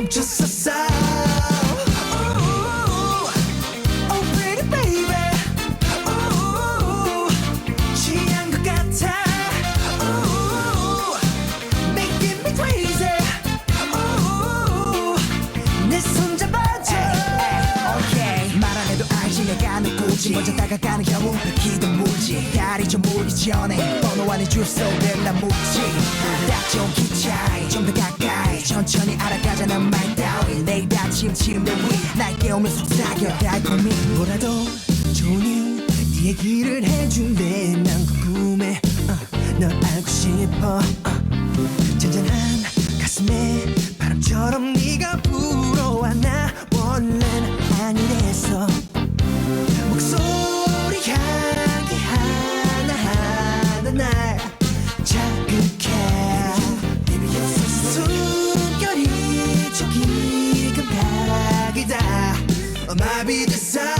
멈췄었어. 좀 기차에 좀더 가까이. 천천히 알아가자 난 침침한 위 날 깨우면 속삭여 달콤히 뭐라도 좋은 이 얘기를 해줄래? 난 궁금해. 어, 널 알고 싶어. might be the sound.